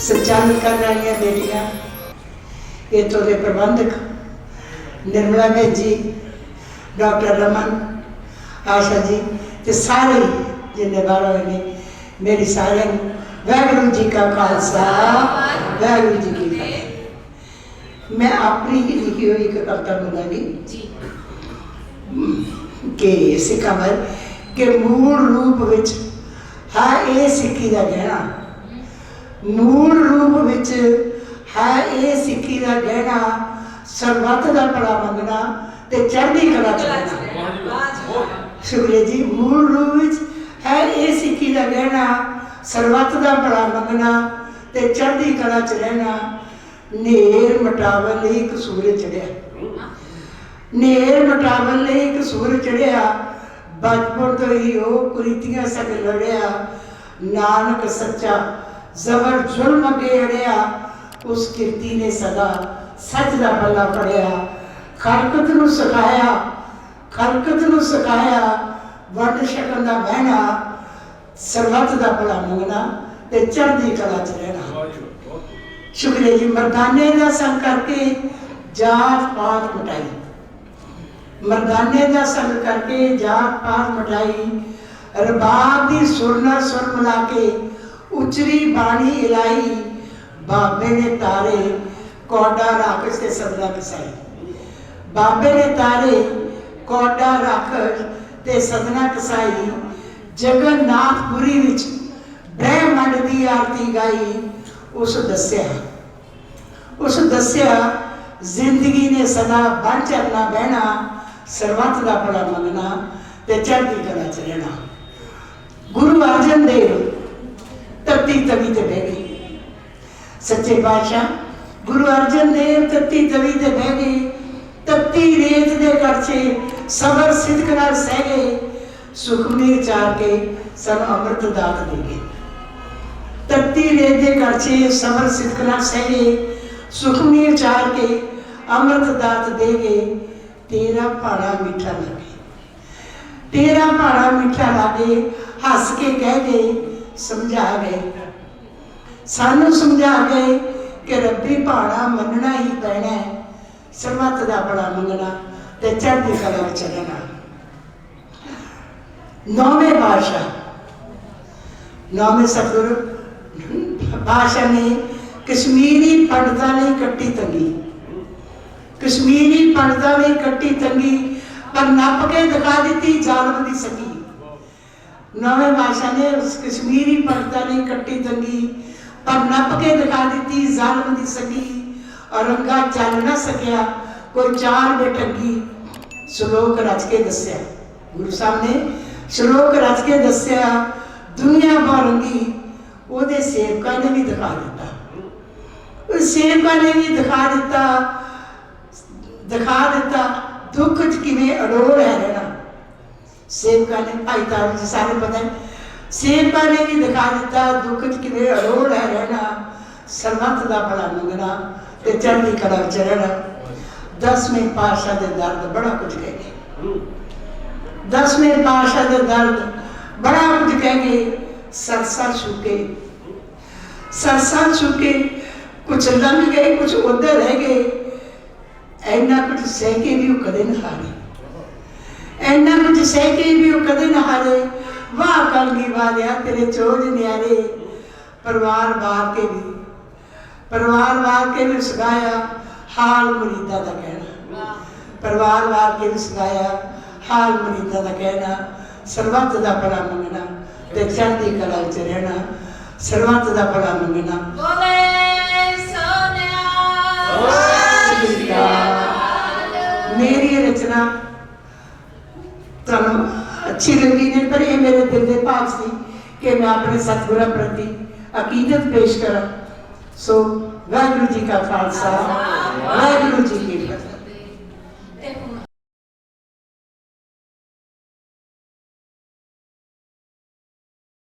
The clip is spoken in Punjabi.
ਸੰਚਾਲਨ ਕਰ ਰਹੀਆਂ ਬੇਟੀਆਂ। ਇੱਥੋਂ ਦੇ ਪ੍ਰਬੰਧਕ ਨਿਰਮਲਾ ਜੀ ਡਾਕਟਰ ਰਮਨ ਆਸ਼ਾ ਜੀ ਤੇ ਸਾਰੇ ਜਿੰਨੇ ਬਾਹਰ ਨੇ ਮੇਰੀ ਸਾਰਿਆਂ ਨੂੰ ਵਾਹਿਗੁਰੂ ਜੀ ਕਾ ਖਾਲਸਾ ਵਾਹਿਗੁਰੂ ਜੀ ਕੀ ਫਤਿਹ। ਮੈਂ ਆਪਣੀ ਹੀ ਲਿਖੀ ਹੋਈ ਇੱਕ ਕਵਿਤਾ ਬੋਲਾਂਗੀ ਜੀ। ਕਿ ਸਿਕਮਰ ਕਿ ਮੂਲ ਰੂਪ ਵਿੱਚ ਹੈ ਇਹ ਸਿੱਖੀ ਦਾ ਗਹਿਣਾ ਮੂਲ ਰੂਪ ਵਿੱਚ ਹੈ ਇਹ ਸਿੱਖੀ ਦਾ ਗਹਿਣਾ ਸਰਬੱਤ ਦਾ ਭਲਾ ਮੰਗਣਾ ਤੇ ਚੜ੍ਹਦੀ ਕਲਾ ਚ ਰਹਿਣਾ। ਸ਼ੁਕਰੀਆ ਜੀ ਮੂਲ ਰੂਪ ਵਿੱਚ ਹੈ ਇਹ ਸਿੱਖੀ ਦਾ ਗਹਿਣਾ ਸਰਬੱਤ ਦਾ ਭਲਾ ਮੰਗਣਾ ਤੇ ਚੜ੍ਹਦੀ ਕਲਾ ਚ ਰਹਿਣਾ। ਨੇਰ ਮਟਾਵਨ ਲਈ ਇੱਕ ਸੂਰਜ ਚੜਿਆ ਨੇਰ ਮਟਾਵਨ ਲਈ ਇੱਕ ਸੂਰ ਚੜਿਆ ਬਚਪਨ ਤੋਂ ਹੀ ਉਹ ਕੁਰੀਤੀਆਂ ਸੰਗ ਲੜਿਆ। ਨਾਨਕ ਸੱਚਾ ਜ਼ਬਰ ਜ਼ੁਲਮ ਅੱਗੇ ਅੜਿਆ, ਉਸ ਕਿਰਤੀ ਨੇ ਸਦਾ ਸੱਚ ਦਾ ਬੱਲਾ ਫੜਿਆ। ਖਲਕਤ ਨੂੰ ਸਿਖਾਇਆ, ਖਲਕਤ ਨੂੰ ਸਿਖਾਇਆ, ਵੰਡ ਛਕਣ ਦਾ ਬਹਿਣਾ, ਸਰਬੱਤ ਦਾ ਭਲਾ ਮੰਗਣਾ ਤੇ ਚੜ੍ਹਦੀ ਕਲਾ ਚ ਰਹਿਣਾ। ਸ਼ੁਕਰੀਆ ਜੀ, ਮਰਦਾਨੇ ਦਾ ਸੰਗ ਕਰਕੇ ਜਾਤ ਪਾਤ ਮਟਾਈ। ਮਰਦਾਨੇ ਦਾ ਸੰਗ ਕਰਕੇ ਜਾਤ ਪਾਤ ਮਟਾਈ। ਰਬਾਬ ਦੀ ਸੁਰਨਾ ਸੁਰ ਮਿਲਾ ਕੇ ਉਚਰੀ ਬਾਣੀ ਇਲਾਈ ਬਾਬੇ ਨੇ ਤਾਰੇ ਕੋਡਾ ਰੱਖ ਤੇ ਸਦਰਾ ਕਸਾਈ। ਬਾਬੇ ਨੇ ਤਾਰੇ ਕੋਡਾ ਰੱਖ ਤੇ ਸਦਨਾ ਕਸਾਈ। ਜਗਨਨਾਥਪੁਰੀ ਵਿੱਚ ਬ੍ਰਹਮੰਡ ਦੀ ਆਰਤੀ ਗਾਈ, ਉਸ ਦੱਸਿਆ। ਉਸ ਦੱਸਿਆ, ਜ਼ਿੰਦਗੀ ਨੇ ਸਦਾ ਬਣ ਚੱਲਣਾ ਬਹਿਣਾ, ਸਰਬੱਤ ਦਾ ਭਲਾ ਮੰਗਣਾ ਤੇ ਚੜ੍ਹਦੀ ਕਲਾ ਚ ਰਹਿਣਾ। ਗੁਰੂ ਅਰਜਨ ਦੇਵ ਤੱਤੀ ਤਵੀ ਤੇ ਬਹਿ ਗਏ ਸੱਚੇ ਪਾਤਸ਼ਾਹ, ਗੁਰੂ ਅਰਜਨ ਦੇਵ ਤਤੀ ਤਵੀ ਤੇ ਬਹਿ ਗਏ। ਤਤੀ ਰੇਤ ਦੇ ਕਰਛੇ ਸਬਰ ਸਿਦਕ ਨਾਲ ਸਹਿ ਗਏ। ਸੁਖਮਨੀ ਚਾਰ ਕੇ ਸਾਨੂੰ ਅੰਮ੍ਰਿਤ ਦਾਤ ਦੇ ਗਏ। ਤਤੀ ਰੇਤ ਦੇ ਕਰਛੇ ਸਬਰ ਸਿਦਕ ਨਾਲ ਸਹਿ ਗਏ। ਸੁਖਮਨੀ ਚਾਰ ਕੇ ਅੰਮ੍ਰਿਤ ਦਾਤ ਦੇ ਗਏ। ਤੇਰਾ ਭਾਣਾ ਮਿੱਠਾ ਲੱਗੇ। ਤੇਰਾ ਭਾਣਾ ਮਿੱਠਾ ਲੱਗੇ, ਹੱਸ ਕੇ ਕਹਿ ਗਏ ਸਮਝਾ ਗਏ। ਸਾਨੂੰ ਸਮਝਾ ਗਏ ਕਿ ਰੱਬੀ ਭਾਣਾ ਮੰਨਣਾ ਹੀ ਪੈਣਾ ਹੈ। ਸਰਮਤ ਦਾ ਬੜਾ ਮੰਗਣਾ ਤੇ ਚੜ੍ਹਦੀ ਕਲਾ ਵਿੱਚ ਰਹਿਣਾ। ਨੌਵੇਂ ਬਾਦਸ਼ਾਹ। ਨੌਵੇਂ ਸਤਿਗੁਰੂ। ਬਾਦਸ਼ਾਹ ਨੇ ਕਸ਼ਮੀਰੀ ਪੰਡਤਾਂ ਲਈ ਕੱਟੀ ਤੰਗੀ। ਕਸ਼ਮੀਰੀ ਪੰਡਤਾਂ ਲਈ ਕੱਟੀ ਤੰਗੀ, ਪਰ ਨੱਪ ਕੇ ਦਿਖਾ ਦਿੱਤੀ ਜ਼ਾਲਮ ਦੀ ਸੰਗੀ। ਨਵੇਂ ਬਾਦਸ਼ਾਹ ਨੇ ਉਸ ਕਸ਼ਮੀਰੀ ਪੰਡਤਾਂ ਲਈ ਕੱਟੀ ਤੰਗੀ ਪਰ ਨੱਪ ਕੇ ਦਿਖਾ ਦਿੱਤੀ ਜ਼ਾਲਮ ਦੀ ਸੰਗੀ। ਔਰੰਗਾ ਚੱਲ ਨਾ ਸਕਿਆ, ਕੋਈ ਚਾਰ ਬੇਟੰਗੀ ਸ਼ਲੋਕ ਰਚ ਕੇ ਦੱਸਿਆ, ਗੁਰੂ ਸਾਹਿਬ ਨੇ ਸ਼ਲੋਕ ਰਚ ਕੇ ਦੱਸਿਆ, ਦੁਨੀਆ ਭਰੰਗੀ ਉਹਦੇ ਸੇਵਕਾਂ ਨੇ ਵੀ ਦਿਖਾ ਦਿੱਤਾ। ਉਹ ਸੇਵਕਾਂ ਨੇ ਵੀ ਦਿਖਾ ਦਿੱਤਾ ਦਿਖਾ ਦਿੱਤਾ, ਦੁੱਖ ਚ ਕਿਵੇਂ ਅੜੋੜ ਹੈ ਰਹਿਣਾ। ਸੇਵਕਾਂ ਨੇ ਭਾਈ ਤਾਰੂ ਜੀ ਸਾਰੇ ਪਤਾ ਸੇਵਕਾ ਨੇ ਵੀ ਦਿਖਾ ਦਿੱਤਾ, ਦੁੱਖ ਚ ਕਿਵੇਂ ਅੜੋੜ ਹੈ ਰਹਿਣਾ ਸਰਬੱਤ ਦਾ ਭਲਾ ਮੰਗਣਾ ਤੇ ਚੜ੍ਹਦੀ ਕਲਾ ਵਿੱਚ ਰਹਿਣਾ। ਦਸਵੇਂ ਪਾਤਸ਼ਾਹ ਦੇ ਦਰਦ ਬੜਾ ਕੁਝ ਕਹਿ ਗਏ। ਦਸਵੇਂ ਪਾਤਸ਼ਾਹ ਦੇ ਦਰਦ ਬੜਾ ਕੁਝ ਕਹਿ ਗਏ। ਸਰਸਾ ਛੁਕੇ ਸਰਸਾ ਛੁਕੇ ਕੁਝ ਲੰਘ ਗਏ ਕੁਝ ਉੱਧਰ ਰਹਿ ਗਏ। ਇੰਨਾ ਕੁਝ ਸਹਿ ਕੇ ਵੀ ਉਹ ਕਦੇ ਨਾ ਹਾਰੇ। ਇੰਨਾ ਕੁਝ ਵੀ ਉਹ ਕਦੇ ਨਾ ਹਾਰੇ। ਵਾਹ ਕਲਗੀ ਵਾਲਿਆ ਤੇਰੇ ਚੋਜ ਨਿਆਰੇ। ਪਰਿਵਾਰ ਬਾਰ ਕੇ ਵੀ। ਪਰਿਵਾਰ ਵਾਰ ਕੇ ਵੀ ਸਗਾਇਆ, ਹਾਲ ਮੁਰੀਦਾ ਦਾ ਕਹਿਣਾ। ਪਰਿਵਾਰ ਵਾਰ ਕੇ ਵੀ ਸਗਾਇਆ, ਹਾਲ ਮੁਰੀਦਾ ਦਾ ਕਹਿਣਾ। ਸਰਬੱਤ ਦਾ ਭਲਾ ਮੰਗਣਾ ਤੇ ਚੜ੍ਹਦੀ ਕਲਾ ਵਿੱਚ ਰਹਿਣਾ। ਸਰਬੱਤ ਦਾ ਭਲਾ ਮੰਗਣਾ। ਬੋਲੇ। ਅੱਛੀ ਲੱਗੀ ਪਰ ਇਹ ਮੇਰੇ ਦਿਲ ਦੇ ਭਾਵ ਸੀ ਕਿ ਮੈਂ ਆਪਣੇ ਸਤਿਗੁਰਾਂ ਪ੍ਰਤੀ ਅਕੀਦਤ ਪੇਸ਼ ਕਰਾਂ। ਸੋ ਵਾਹਿਗੁਰੂ ਜੀ ਕਾ ਖਾਲਸਾ, ਵਾਹਿਗੁਰੂ